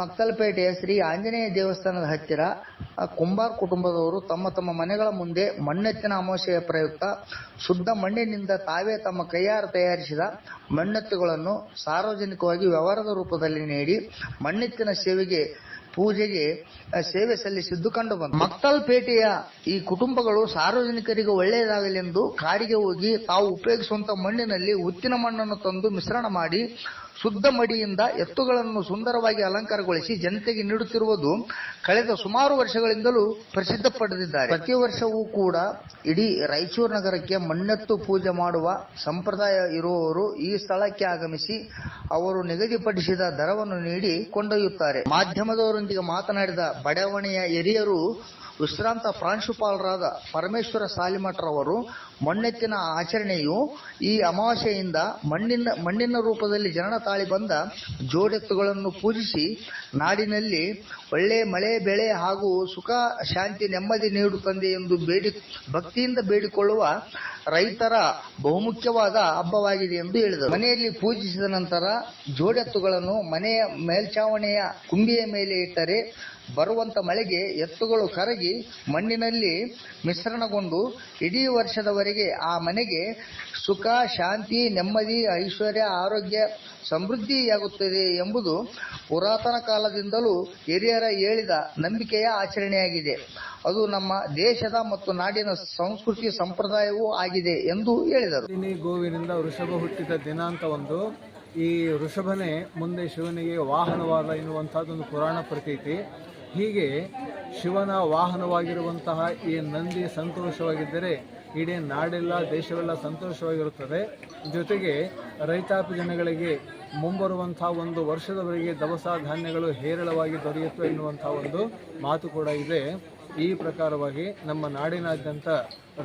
ಮಕ್ತಲಪೇಟೆಯ ಶ್ರೀ ಆಂಜನೇಯ ದೇವಸ್ಥಾನದ ಹತ್ತಿರ ಕುಂಬಾರ್ ಕುಟುಂಬದವರು ತಮ್ಮ ತಮ್ಮ ಮನೆಗಳ ಮುಂದೆ ಮಣ್ಣೆತ್ತಿನ ಅಮಾವಾಸ್ಯೆಯ ಪ್ರಯುಕ್ತ ಶುದ್ಧ ಮಣ್ಣಿನಿಂದ ತಾವೇ ತಮ್ಮ ಕೈಯಾರ ತಯಾರಿಸಿದ ಮಣ್ಣೆತ್ತುಗಳನ್ನು ಸಾರ್ವಜನಿಕವಾಗಿ ವ್ಯವಹಾರದ ರೂಪದಲ್ಲಿ ನೀಡಿ ಮಣ್ಣೆತ್ತಿನ ಸೇವೆಗೆ, ಪೂಜೆಗೆ ಸೇವೆ ಸಲ್ಲಿಸಿದ್ದು ಕಂಡುಬಂತು ಮಕ್ಕಲ್ಪೇಟೆಯ ಈ ಕುಟುಂಬಗಳು ಸಾರ್ವಜನಿಕರಿಗೆ ಒಳ್ಳೆಯದಾಗಲೆಂದು ಕಾಡಿಗೆ ಹೋಗಿ ತಾವು ಉಪಯೋಗಿಸುವಂತ ಮಣ್ಣಿನಲ್ಲಿ ಉತ್ತಿನ ಮಣ್ಣನ್ನು ತಂದು ಮಿಶ್ರಣ ಮಾಡಿ ಶುದ್ಧ ಮಡಿಯಿಂದ ಎತ್ತುಗಳನ್ನು ಸುಂದರವಾಗಿ ಅಲಂಕಾರಗೊಳಿಸಿ ಜನತೆಗೆ ನೀಡುತ್ತಿರುವುದು ಕಳೆದ ಸುಮಾರು ವರ್ಷಗಳಿಂದಲೂ ಪ್ರಸಿದ್ಧ ಪಡೆದಿದ್ದಾರೆ. ಪ್ರತಿ ವರ್ಷವೂ ಕೂಡ ಇಡೀ ರಾಯಚೂರು ನಗರಕ್ಕೆ ಮಣ್ಣೆತ್ತು ಪೂಜೆ ಮಾಡುವ ಸಂಪ್ರದಾಯ ಇರುವವರು ಈ ಸ್ಥಳಕ್ಕೆ ಆಗಮಿಸಿ ಅವರು ನಿಗದಿಪಡಿಸಿದ ದರವನ್ನು ನೀಡಿ ಕೊಂಡೊಯ್ಯುತ್ತಾರೆ. ಮಾಧ್ಯಮದವರೊಂದಿಗೆ ಮಾತನಾಡಿದ ಬಡಾವಣೆಯ ಹಿರಿಯರು ವಿಶ್ರಾಂತ ಪ್ರಾಂಶುಪಾಲರಾದ ಪರಮೇಶ್ವರ ಸಾಲಿಮಠರವರು ಮಣ್ಣೆತ್ತಿನ ಆಚರಣೆಯು ಈ ಅಮಾವಾಸ್ಯೆಯಿಂದ ಮಣ್ಣಿನ ಮಣ್ಣಿನ ರೂಪದಲ್ಲಿ ಜನನ ತಾಳಿ ಬಂದ ಜೋಡೆತ್ತುಗಳನ್ನು ಪೂಜಿಸಿ ನಾಡಿನಲ್ಲಿ ಒಳ್ಳೆ ಮಳೆ, ಬೆಳೆ ಹಾಗೂ ಸುಖ, ಶಾಂತಿ, ನೆಮ್ಮದಿ ನೀಡುತ್ತಂದೆ ಎಂದು ಬೇಡಿ, ಭಕ್ತಿಯಿಂದ ಬೇಡಿಕೊಳ್ಳುವ ರೈತರ ಬಹುಮುಖ್ಯವಾದ ಹಬ್ಬವಾಗಿದೆ ಎಂದು ಹೇಳಿದರು. ಮನೆಯಲ್ಲಿ ಪೂಜಿಸಿದ ನಂತರ ಜೋಡೆತ್ತುಗಳನ್ನು ಮನೆಯ ಮೇಲ್ಛಾವಣಿಯ ಕುಂಬಿಯ ಮೇಲೆ ಇಟ್ಟರೆ ಬರುವಂತ ಮಳೆಗೆ ಎತ್ತುಗಳು ಕರಗಿ ಮಣ್ಣಿನಲ್ಲಿ ಮಿಶ್ರಣಗೊಂಡು ಇಡೀ ವರ್ಷದವರೆಗೆ ಆ ಮನೆಗೆ ಸುಖ, ಶಾಂತಿ, ನೆಮ್ಮದಿ, ಐಶ್ವರ್ಯ, ಆರೋಗ್ಯ ಸಮೃದ್ಧಿಯಾಗುತ್ತದೆ ಎಂಬುದು ಪುರಾತನ ಕಾಲದಿಂದಲೂ ಹಿರಿಯರ ಹೇಳಿದ ನಂಬಿಕೆಯ ಆಚರಣೆಯಾಗಿದೆ. ಅದು ನಮ್ಮ ದೇಶದ ಮತ್ತು ನಾಡಿನ ಸಂಸ್ಕೃತಿ ಸಂಪ್ರದಾಯವೂ ಆಗಿದೆ ಎಂದು ಹೇಳಿದರು. ಗೋವಿನಿಂದ ವೃಷಭ ಹುಟ್ಟಿದ ದಿನಾಂಕ ಒಂದು. ಈ ವೃಷಭನೇ ಮುಂದೆ ಶಿವನಿಗೆ ವಾಹನವಾದ ಎನ್ನುವಂಥದ್ದೊಂದು ಪುರಾಣ ಪ್ರತೀತಿ. ಹೀಗೆ ಶಿವನ ವಾಹನವಾಗಿರುವಂತಹ ಈ ನಂದಿ ಸಂತೋಷವಾಗಿದ್ದರೆ ಇಡೀ ನಾಡೆಲ್ಲ ದೇಶವೆಲ್ಲ ಸಂತೋಷವಾಗಿರುತ್ತದೆ. ಜೊತೆಗೆ ರೈತಾಪಿ ಜನಗಳಿಗೆ ಮುಂಬರುವಂಥ ಒಂದು ವರ್ಷದವರೆಗೆ ದವಸ ಧಾನ್ಯಗಳು ಹೇರಳವಾಗಿ ದೊರೆಯುತ್ತವೆ ಎನ್ನುವಂಥ ಒಂದು ಮಾತು ಕೂಡ ಇದೆ. ಈ ಪ್ರಕಾರವಾಗಿ ನಮ್ಮ ನಾಡಿನಾದ್ಯಂತ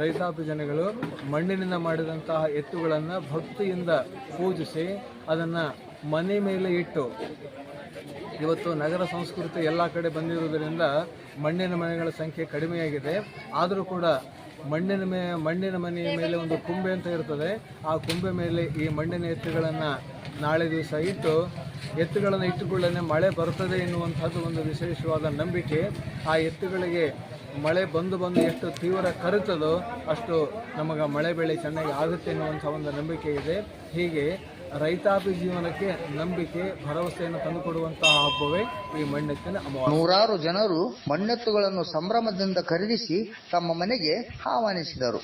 ರೈತಾಪಿ ಜನಗಳು ಮಣ್ಣಿನಿಂದ ಮಾಡಿದಂತಹ ಎತ್ತುಗಳನ್ನು ಭಕ್ತಿಯಿಂದ ಪೂಜಿಸಿ ಅದನ್ನು ಮನೆ ಮೇಲೆ ಇಟ್ಟು ಇವತ್ತು ನಗರ ಸಂಸ್ಕೃತಿ ಎಲ್ಲ ಕಡೆ ಬಂದಿರುವುದರಿಂದ ಮಣ್ಣಿನ ಮನೆಗಳ ಸಂಖ್ಯೆ ಕಡಿಮೆಯಾಗಿದೆ. ಆದರೂ ಕೂಡ ಮಣ್ಣಿನ ಮೇ, ಮಣ್ಣಿನ ಮನೆಯ ಮೇಲೆ ಒಂದು ಕುಂಬೆ ಅಂತ ಇರ್ತದೆ. ಆ ಕುಂಬೆ ಮೇಲೆ ಈ ಮಣ್ಣಿನ ಎತ್ತುಗಳನ್ನು ನಾಳೆ ದಿವಸ ಇಟ್ಟು ಎತ್ತುಗಳನ್ನು ಇಟ್ಟುಕೊಳ್ಳನೆ ಮಳೆ ಬರ್ತದೆ ಎನ್ನುವಂಥದ್ದು ಒಂದು ವಿಶೇಷವಾದ ನಂಬಿಕೆ. ಆ ಎತ್ತುಗಳಿಗೆ ಮಳೆ ಬಂದು ಬಂದು ಎಷ್ಟು ತೀವ್ರ ಕರುತ್ತದೋ ಅಷ್ಟು ನಮಗೆ ಮಳೆ ಬೆಳೆ ಚೆನ್ನಾಗಿ ಆಗುತ್ತೆ ಎನ್ನುವಂಥ ಒಂದು ನಂಬಿಕೆ ಇದೆ. ಹೀಗೆ ರೈತಾಪಿ ಜೀವನಕ್ಕೆ ನಂಬಿಕೆ, ಭರವಸೆಯನ್ನು ತಂದುಕೊಡುವಂತಹ ಹಬ್ಬವೇ ಈ ಮಣ್ಣೆತ್ತಿನ ಅಮಾವಾಸ್ಯೆ. ನೂರಾರು ಜನರು ಮಣ್ಣೆತ್ತುಗಳನ್ನು ಸಂಭ್ರಮದಿಂದ ಖರೀದಿಸಿ ತಮ್ಮ ಮನೆಗೆ ಆಹ್ವಾನಿಸಿದರು.